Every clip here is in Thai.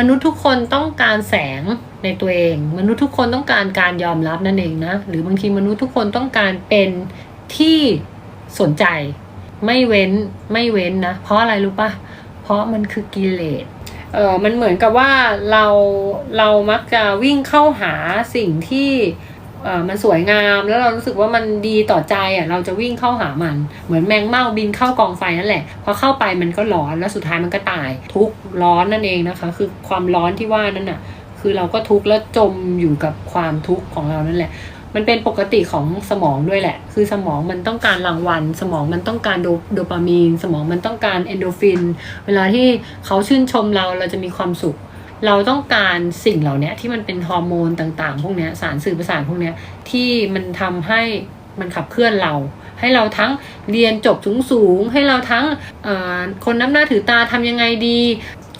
มนุษย์ทุกคนต้องการแสงในตัวเอง มนุษย์ทุกคนต้องการการยอมรับนั่นเองนะ หรือบางทีมนุษย์ทุกคนต้องการเป็นที่สนใจ ไม่เว้นไม่เว้นนะ เพราะอะไรรู้ปะเพราะมันคือกิเลสเออมันเหมือนกับว่าเราเรามักจะวิ่งเข้าหาสิ่งที่ เออมันสวยงามแล้วเรารู้สึกว่ามันดีต่อใจอะเราจะวิ่งเข้าหามัน เหมือนแมงเม่าบินเข้ากองไฟนั่นแหละพอเข้าไปมันก็ร้อนแล้วสุดท้ายมันก็ตาย ทุกข์ร้อนนั่นเองนะคะ คือความร้อนที่ว่านั่นน่ะ คือเราก็ทุกข์แล้วจมอยู่กับความทุกข์ของเรานั่นแหละมันเป็นปกติของสมองด้วยแหละ คือสมองมันต้องการรางวัล สมองมันต้องการโดโดปามีน สมองมันต้องการเอนโดฟิน เวลาที่เขาชื่นชมเราเราจะมีความสุข เราต้องการสิ่งเหล่านี้ที่มันเป็นฮอร์โมนต่างๆ พวกนี้สารสื่อประสาทพวกนี้ที่มันทำให้มันขับเคลื่อนเรา ให้เราทั้งเรียนจบสูงสูงๆให้เราทั้งคนน้ำหน้าถือตาทำยังไงดี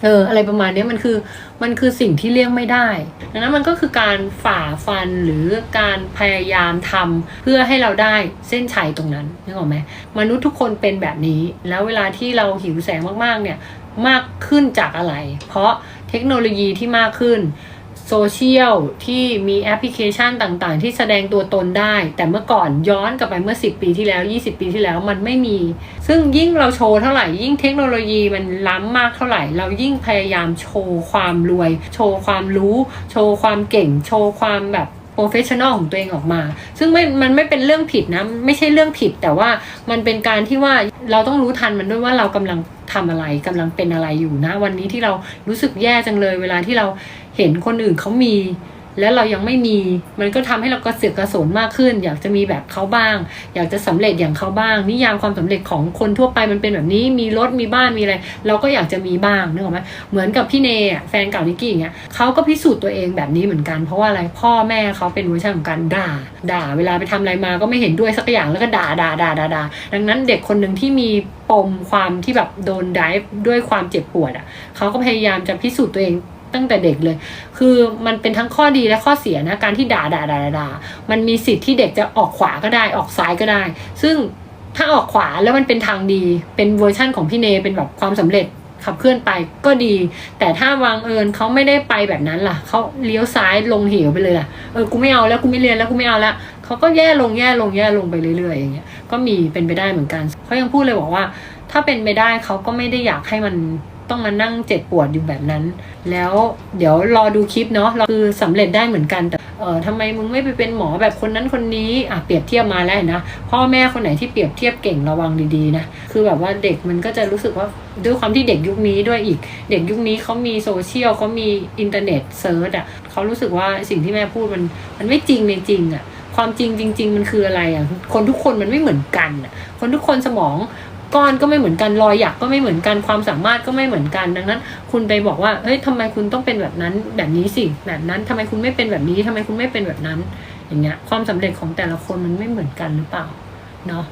เอออะไรประมาณนี้มันคือมันคือสิ่งที่เลี่ยงไม่ได้ ดังนั้นมันก็คือการฝ่าฟันหรือการพยายามทำเพื่อให้เราได้เส้นชัยตรงนั้นนึกออกไหมมนุษย์ทุกคนเป็นแบบนี้ แล้วเวลาที่เราหิวแสงมากๆเนี่ยมากขึ้นจากอะไร เพราะ ทคโนโลยีที่มากขึ้นโซเชียลที่มีแอปพลิเคชันต่างๆ ที่แสดงตัวตนได้ แต่เมื่อก่อนย้อนกลับไปเมื่อ 10 ปีที่แล้ว 20 ปีที่แล้วมันไม่มี ซึ่งยิ่งเราโชว์เท่าไหร่ ยิ่งเทคโนโลยีมันล้ำมากเท่าไหร่ เรายิ่งพยายามโชว์ความรวย โชว์ความรู้ โชว์ความเก่ง โชว์ความแบบโปรเฟชชั่นอลของตัวเองออกมา ซึ่งไม่ มันไม่เป็นเรื่องผิดนะ ไม่ใช่เรื่องผิด แต่ว่ามันเป็นการที่ว่าเราต้องรู้ทันมันด้วยว่าเรากำลัง ทำอะไรกำลังเป็นอะไรอยู่นะ วันนี้ที่เรารู้สึกแย่จังเลย เวลาที่เราเห็นคนอื่นเขามี แล้วเรายังไม่มี มันก็ทำให้เรากระเสือกกระสนมากขึ้น อยากจะมีแบบเขาบ้าง อยากจะสำเร็จอย่างเขาบ้าง นิยามความสำเร็จของคนทั่วไปมันเป็นแบบนี้ มีรถ มีบ้าน มีอะไร เราก็อยากจะมีบ้างนึกออกไหมเหมือนกับพี่เนยแฟนเก่านิกกี้อย่างเงี้ยเขาก็พิสูจน์ตัวเองแบบนี้เหมือนกัน เพราะว่าอะไร พ่อแม่เขาเป็นเวอร์ชันของการด่า ด่า เวลาไปทำอะไรมาก็ไม่เห็นด้วยสักอย่าง แล้วก็ด่า ด่า ด่า ด่า ด่า ดังนั้นเด็กคนหนึ่งที่มีปมความที่แบบโดนดฟ์ด้วยความเจ็บปวดอะเขาก็พยายามจะพิสูจน์ตัวเอง ตั้งแต่เด็กเลย คือมันเป็นทั้งข้อดีและข้อเสียนะ การที่ด่าด่าด่าด่ามันมีสิทธิ์ที่เด็กจะออกขวาก็ได้ออกซ้ายก็ได้ ซึ่งถ้าออกขวาแล้วมันเป็นทางดี เป็นเวอร์ชั่นของพี่เนเป็นแบบความสำเร็จขับเคลื่อนไปก็ดี แต่ถ้าวางเอิญเขาไม่ได้ไปแบบนั้นล่ะเขาเลี้ยวซ้ายลงเหวไปเลยล่ะเออกูไม่เอาแล้วกูไม่เรียนแล้วกูไม่เอาแล้วเขาก็แย่ลงแย่ลงแย่ลงไปเรื่อยๆอย่างเงี้ยก็มีเป็นไปได้เหมือนกันเขายังพูดเลยบอกว่า ถ้าเป็นไปได้เขาก็ไม่ได้อยากให้มัน ต้องมานั่งเจ็บปวดอยู่แบบนั้น แล้วเดี๋ยวรอดูคลิปเนาะเราคือสำเร็จได้เหมือนกันแต่เออทำไมมึงไม่ไปเป็นหมอแบบคนนั้นคนนี้อะเปรียบเทียบมาแล้วนนะพ่อแม่คนไหนที่เปรียบเทียบเก่งระวังดีๆนะคือแบบว่าเด็กมันก็จะรู้สึกว่าด้วยความที่เด็กยุคนี้ด้วยอีก เด็กยุคนี้เขามีโซเชียลเขามีอินเทอร์เน็ตเซิร์ชอะเขารู้สึกว่าสิ่งที่แม่พูดมันมันไม่จริงในจริงอะความจริงจริง ๆ มันคืออะไรอะคนทุกคนมันไม่เหมือนกันอะคนทุกคนสมอง ก้อนก็ไม่เหมือนกันรอยหยักก็ไม่เหมือนกันความสามารถก็ไม่เหมือนกันดังนั้น คุณไปบอกว่าเฮ้ยทำไมคุณต้องเป็นแบบนั้นแบบนี้สิแบบนั้นทำไมคุณไม่เป็นแบบนี้ทำไมคุณไม่เป็นแบบนั้น อย่างเงี้ยความสำเร็จของแต่ละคนมันไม่เหมือนกันหรือเปล่าเนาะ